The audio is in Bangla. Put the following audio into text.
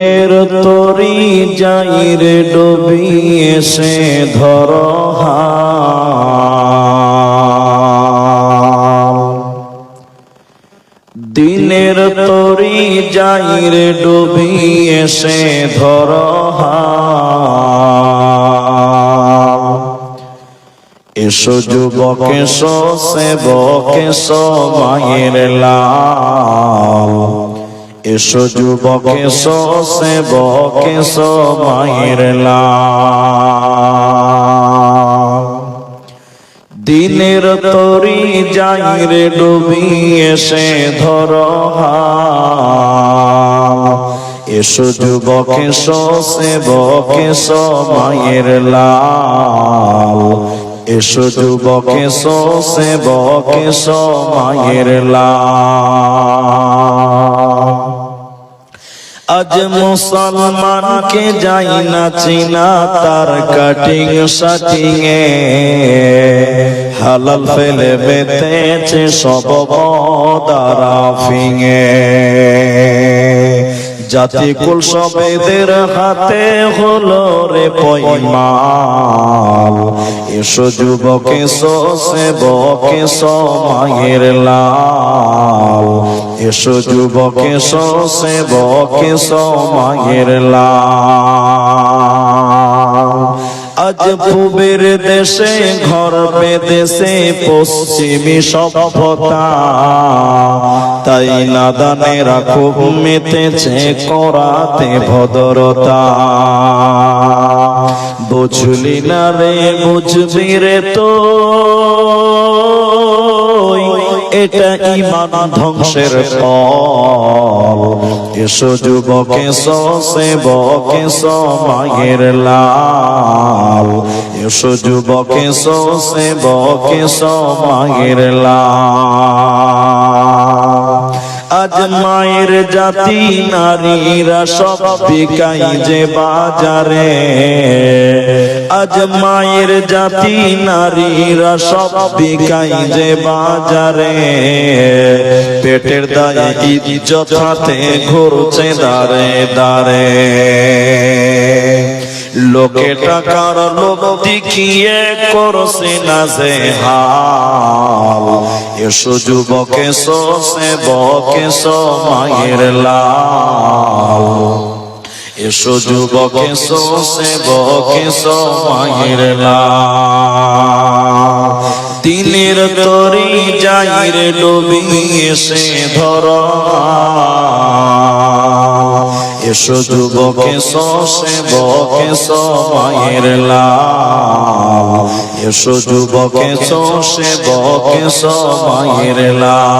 এর তরি যাইর ডুবি এসে ধর। দিনের তরি যাইর ডুবি এসে ধর। এসো যুবক এসো সেবক এসো মায়ের এসো যুবক এসো সেবক এসো মায়ের দিনের তরি যাইরে ডুবি এসে ধর। এসো যুবক এসো সেবক এসো মায়ের লাল। এসো যুবক এসো সেবক এসো মায়ের লাল। আজ মুসলমানকে যাই না চিনা তার কাটিং শাটিং এ। হালাল ফেলে বেতেছে সব দারা ফিঙে জাতি কুল সবেদের হাতে হলো রে পয়মাল। এসো যুবক এসো সেবক এসো মায়ের লাল। এসো যুবক এসো সেবক এসো আজ পূবের দেশে ঘর বেদেশে পশ্চিমী সভ্যতা। তাই নাদানেরা খুব মেতেছে করাতে ভদ্রতা। বুঝলি না রে বুঝবি রে তো। এটা ইমান ধ্বংসের ফল। এসো যুবকে সেবক এসো মায়ের লাল। এসো যুবকে সেবক এসো মায়ের লাল। আজ মায়ের জাতি, নারীরা সব বিকাই যে বাজারে। আজ মায়ের জাতি, নারীরা সব বিকাই যে বাজারে। পেটের দায়ে ইজ্জত হাতে ঘুরছে দারে দারে। লোকে টাকার লোক দেখিয়ে করছে না যে হাল। এসো যুবক এসো সেবক এসো মায়ের লাল এসো যুবক এসো সেবক এসো মায়ের লাল দিনের তরি যাইরে ডুবি এসে ধর এসো যুবকে সে বকে মায়ের লাল এসো যুবকে সে বকে এসো লাল